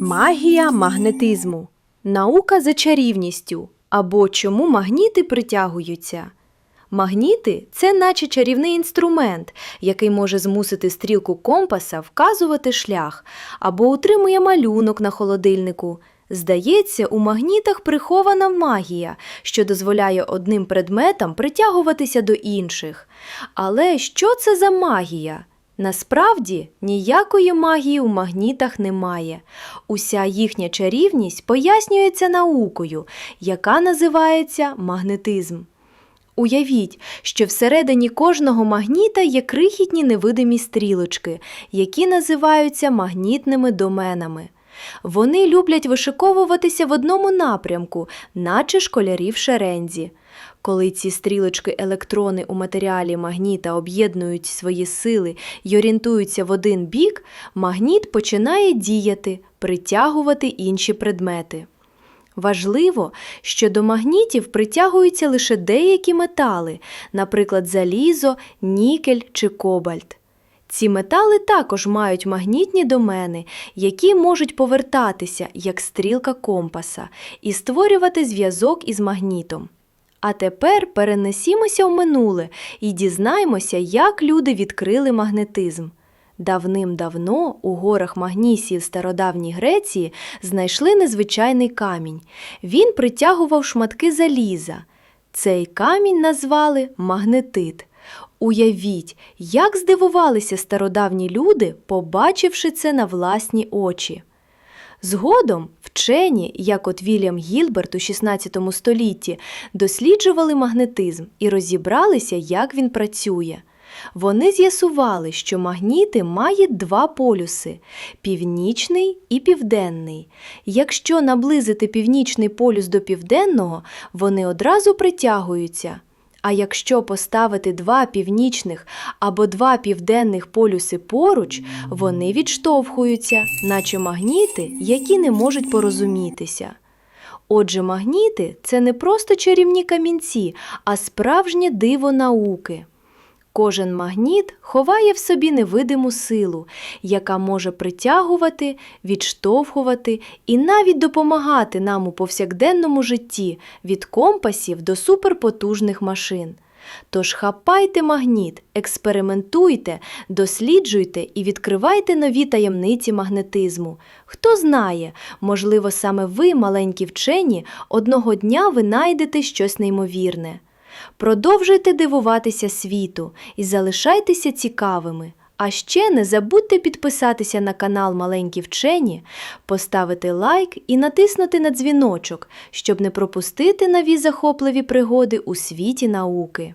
Магія магнетизму. Наука за чарівністю. Або чому магніти притягуються. Магніти це наче чарівний інструмент, який може змусити стрілку компаса вказувати шлях або утримує малюнок на холодильнику. Здається, у магнітах прихована магія, що дозволяє одним предметам притягуватися до інших. Але що це за магія? Насправді ніякої магії у магнітах немає. Уся їхня чарівність пояснюється наукою, яка називається магнетизм. Уявіть, що всередині кожного магніта є крихітні невидимі стрілочки, які називаються магнітними доменами. Вони люблять вишиковуватися в одному напрямку, наче школярі в шерензі. Коли ці стрілочки електрони у матеріалі магніта об'єднують свої сили й орієнтуються в один бік, магніт починає діяти, притягувати інші предмети. Важливо, що до магнітів притягуються лише деякі метали, наприклад, залізо, нікель чи кобальт. Ці метали також мають магнітні домени, які можуть повертатися як стрілка компаса і створювати зв'язок із магнітом. А тепер перенесімося в минуле і дізнаймося, як люди відкрили магнетизм. Давним-давно у горах Магнісії в стародавній Греції знайшли незвичайний камінь. Він притягував шматки заліза. Цей камінь назвали магнетит. Уявіть, як здивувалися стародавні люди, побачивши це на власні очі. Згодом вчені, як от Вільям Гілберт у 16 столітті, досліджували магнетизм і розібралися, як він працює. Вони з'ясували, що магніти мають два полюси північний і південний. Якщо наблизити північний полюс до південного, вони одразу притягуються. А якщо поставити два північних або два південних полюси поруч, вони відштовхуються, наче магніти, які не можуть порозумітися. Отже, магніти це не просто чарівні камінці, а справжнє диво науки. Кожен магніт ховає в собі невидиму силу, яка може притягувати, відштовхувати і навіть допомагати нам у повсякденному житті від компасів до суперпотужних машин. Тож хапайте магніт, експериментуйте, досліджуйте і відкривайте нові таємниці магнетизму. Хто знає, можливо, саме ви, маленькі вчені, одного дня винайдете щось неймовірне. Продовжуйте дивуватися світу і залишайтеся цікавими. А ще не забудьте підписатися на канал Маленькі вчені, поставити лайк і натиснути на дзвіночок, щоб не пропустити нові захопливі пригоди у світі науки.